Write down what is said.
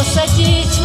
посадить.